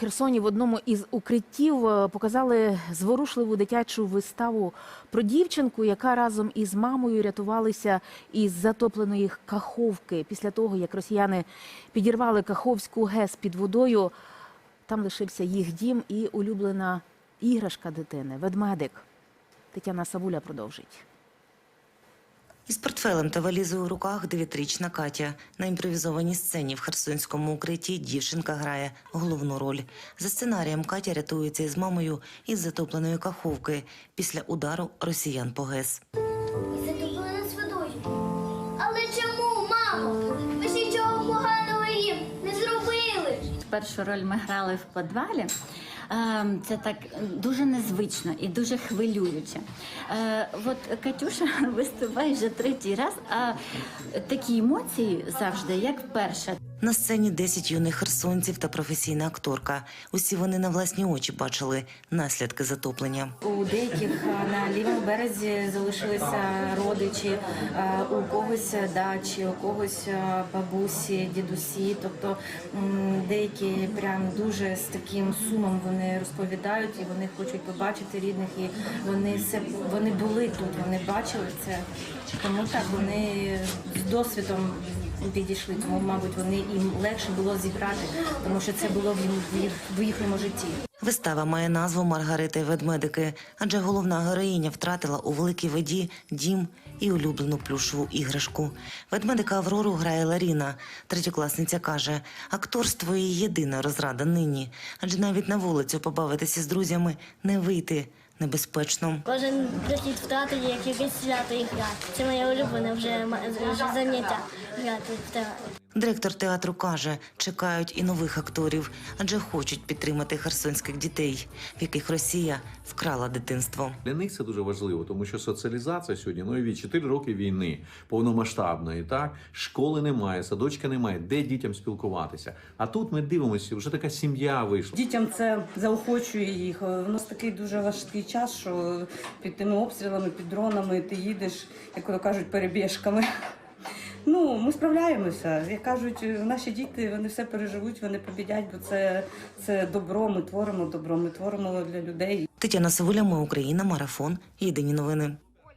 Херсоні в одному із укриттів е, показали зворушливу дитячу виставу про дівчинку, яка разом із мамою рятувалися із затопленої каховки. Після того, як росіяни підірвали Каховську ГЕС під водою, там лишився їх дім і улюблена іграшка дитини ведмедик. Тетяна Савуля продовжить. Із портфелем та валізою у руках дев'ятирічна Катя. На імпровізованій сцені в херсонському укритті дівчинка грає головну роль. За сценарієм Катя рятується із мамою із затопленої каховки після удару росіян по ГЕС. Затопили нас водою. Але чому, мамо? Ви ж нічого поганого їм не зробили. Першу роль ми грали в підвалі. Е, Це так дуже незвично і дуже хвилююче. Е, От Катюша виступає вже третій раз, а такі емоції завжди, як вперше. На сцені 10 юних херсонців та професійна акторка. Усі вони на власні очі бачили наслідки затоплення. У деяких на лівому березі залишилися родичі, у когось дачі, у когось бабусі, дідусі. Тобто деякі прям дуже з таким сумом вони розповідають і вони хочуть побачити рідних. І вони все вони були тут, вони бачили це. Тому так вони з досвідом підійшли. Тому, мабуть, вони їм легше було зіграти, тому що це було в їх в їхньому житті. Вистава має назву Маргарита і ведмедики, адже головна героїня втратила у великій воді дім і улюблену плюшову іграшку. Ведмедика Аврору грає Ларіна. Третьокласниця каже, акторство її єдина розрада нині, адже навіть на вулицю побавитися з друзями не вийти небезпечно. Кожен прихід втратить, як якесь свято і грати. Це моє улюблене вже, вже заняття грати. Директор театру каже, чекають і нових акторів, адже хочуть підтримати херсонських дітей, в яких Росія вкрала дитинство. Для них це дуже важливо, тому що соціалізація сьогодні ну і 4 роки війни повномасштабної. Так школи немає, садочка немає, де дітям спілкуватися. А тут ми дивимося, вже така сім'я вийшла. Дітям це заохочує їх. У нас такий дуже важкий час, що під тими обстрілами, під дронами ти їдеш, як то кажуть, перебіжками. Ну, ми справляємося. Як кажуть, наші діти вони все переживуть, вони побідять, бо це, це добро. Ми творимо добро, ми творимо для людей. Тетяна Савуля, ми Україна, марафон. Єдині новини.